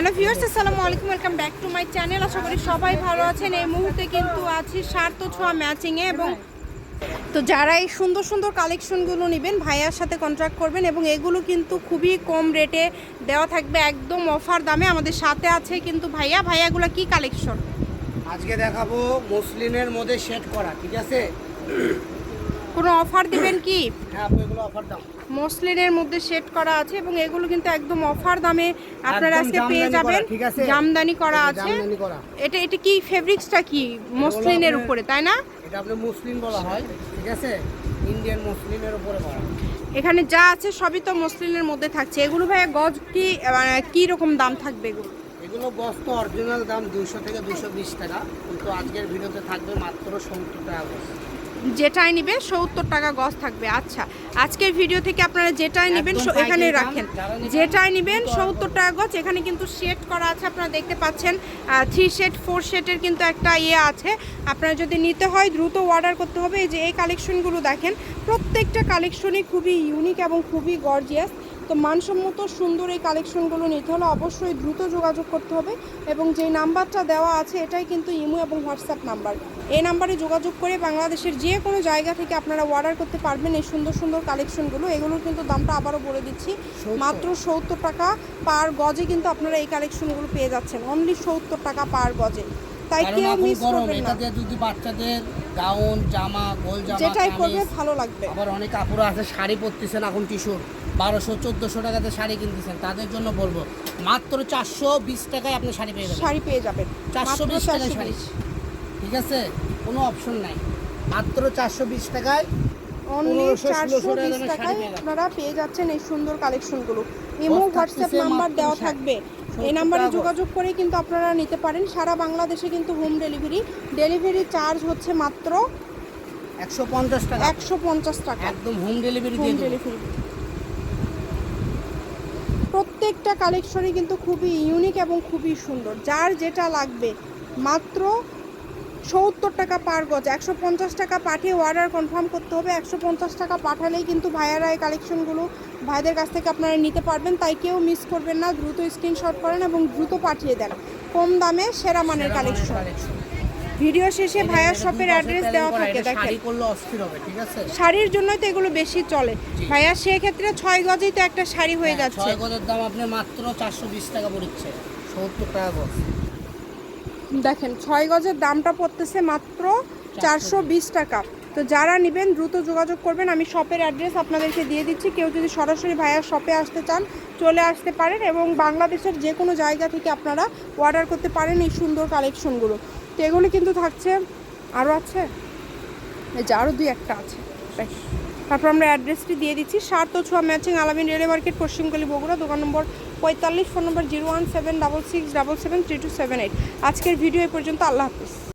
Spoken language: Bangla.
হ্যালো ভিউয়ার্স আসসালামু আলাইকুম welcome back to my channel আশা করি সবাই ভালো আছেন। এই মুহূর্তে কিন্তু আছি স্বার্থ ছোঁয়া ম্যাচিংয়ে এবং তো যারা এই সুন্দর সুন্দর কালেকশনগুলো নেবেন, ভাইয়ার সাথে কন্ট্রাক্ট করবেন এবং এগুলো কিন্তু খুবই কম রেটে দেওয়া থাকবে একদম অফার দামে। আমাদের সাথে আছে কিন্তু ভাইয়া। ভাইয়াগুলো কি কালেকশন আজকে দেখাবো মুসলিনের মধ্যে সেট করা, ঠিক আছে? কোনো অফার দিবেন কি? হ্যাঁ মসলিনের মধ্যে সেট করা আছে এবং এগুলো কিন্তু একদম অফার দামে আপনারা আজকে পেয়ে যাবেন। জামদানি করা আছে। এটা এটা কি ফেব্রিক্সটা কি? মসলিনের উপরে তাই না? এটা আপনি মুসলিম বলা হয় ঠিক আছে? ইন্ডিয়ান মুসলিমের উপরে করা এখানে যা আছে সবই তো মসলিনের মধ্যে থাকছে। এগুলো ভাইয়া গজ কি মানে কি রকম দাম থাকবে এগুলো? এগুলো গজ তো অরিজিনাল দাম দুশো থেকে দুশো বিশ টাকা কিন্তু আজকের ভিডিওতে থাকবে মাত্র সত্তর টাকা। যেটাই নিবে সত্তর টাকা গজ থাকবে। আচ্ছা আজকের ভিডিও থেকে আপনারা যেটাই নেবেন এখানে রাখেন। যেটাই নেবেন সত্তর টাকা গজ এখানে কিন্তু শেড করা আছে আপনারা দেখতে পাচ্ছেন। থ্রি শেড ফোর শেডের কিন্তু একটা ইয়ে আছে। আপনারা যদি নিতে হয় দ্রুত অর্ডার করতে হবে। এই যে এই কালেকশনগুলো দেখেন প্রত্যেকটা কালেকশনই খুবই ইউনিক এবং খুবই গর্জিয়াস তো মানসম্মত সুন্দর এই কালেকশনগুলো নিতে হলে অবশ্যই দ্রুত যোগাযোগ করতে হবে এবং যেই নাম্বারটা দেওয়া আছে এটাই কিন্তু ইমো এবং হোয়াটসঅ্যাপ নাম্বার। এই নাম্বারে যোগাযোগ করে বাংলাদেশের যে কোনো জায়গা থেকে আপনারা অর্ডার করতে পারবেন এই সুন্দর সুন্দর কালেকশনগুলো এগুলোর কিন্তু দামটা আবারও বলে দিচ্ছি মাত্র সত্তর টাকা পার গজে কিন্তু আপনারা এই কালেকশনগুলো পেয়ে যাচ্ছেন। অনলি সত্তর টাকা পার গজে। তাই কেউ মিস করবেন না। যদি বাচ্চাদের গাউন জামা গোল জামা যেটাই করবে ভালো লাগবে। আবার অনেক কাপড় আছে শাড়ি পরতেছেন এখন টিস্যুর বারোশো চোদ্দোশো টাকাতে শাড়ি কিনতেছেন তাদের জন্য বলব মাত্র চারশো বিশ টাকায় আপনি শাড়ি পেয়ে যাবেন। শাড়ি পেয়ে যাবেন। চারশো বিশ টাকায় শাড়ি। ঠিক আছে? কোনো অপশন নাই। মাত্র চারশো বিশ টাকায় অনলি চারশো বিশ টাকায় শাড়ি আপনারা পেয়ে যাচ্ছেন এই সুন্দর কালেকশনগুলো ইমো হোয়াটসঅ্যাপ নাম্বার দেওয়া থাকবে। এই নাম্বারে যোগাযোগ করে কিন্তু আপনারা নিতে পারেন। সারা বাংলাদেশে কিন্তু হোম ডেলিভারি ডেলিভারি চার্জ হচ্ছে মাত্র একশো পঞ্চাশ টাকা। একশো পঞ্চাশ টাকা। একদম হোম ডেলিভারি হোম ডেলিভারি প্রত্যেকটা কালেকশনই কিন্তু খুবই ইউনিক এবং খুবই সুন্দর। যার যেটা লাগবে মাত্র সত্তর টাকা পার গজ একশো পঞ্চাশ টাকা পাঠিয়ে অর্ডার কনফার্ম করতে হবে। একশো পঞ্চাশ টাকা পাঠালেই কিন্তু ভাইয়ারা এই কালেকশনগুলো ভাইদের কাছ থেকে আপনারা নিতে পারবেন। তাই কেউ মিস করবেন না দ্রুত স্ক্রিনশট করেন এবং দ্রুত পাঠিয়ে দেন। কম দামে সেরা মানের কালেকশন ভিডিও শেষে ভাইয়ার শপের অ্যাড্রেস দেওয়া থাকে দেখেন। শাড়ির জন্যই তো এগুলো বেশি চলে। ভাইয়া সেক্ষেত্রে ছয় গজেই তো একটা শাড়ি হয়ে হ্যাঁ, যাচ্ছে। ছয় গজের দাম আপনি মাত্র চারশো বিশ টাকা পড়ছে সত্তর টাকা গজ। দেখেন, ছয় গজের দামটা পড়তেছে মাত্র চারশো বিশ টাকা। তো যারা নেবেন, দ্রুত যোগাযোগ করবেন। আমি শপের অ্যাড্রেস আপনাদেরকে দিয়ে দিচ্ছি। কেউ যদি সরাসরি ভাইয়ার শপে আসতে চান, চলে আসতে পারেন এবং বাংলাদেশের যে কোনো জায়গা থেকে আপনারা অর্ডার করতে পারেন এই সুন্দর কালেকশনগুলো তো এগুলো কিন্তু থাকছে আরও আছে? যে আরও দুই একটা আছে। তারপর আমরা অ্যাড্রেসটি দিয়ে দিচ্ছি। সাত ও ছোয়া ম্যাচিং আলামিন রেলে মার্কেট পশ্চিমকালী বগুড়া, দোকান নম্বর পঁয়তাল্লিশ, phone number zero one seven double six double seven three two seven eight. আজকের ভিডিও এ পর্যন্ত, আল্লাহ হাফিজ।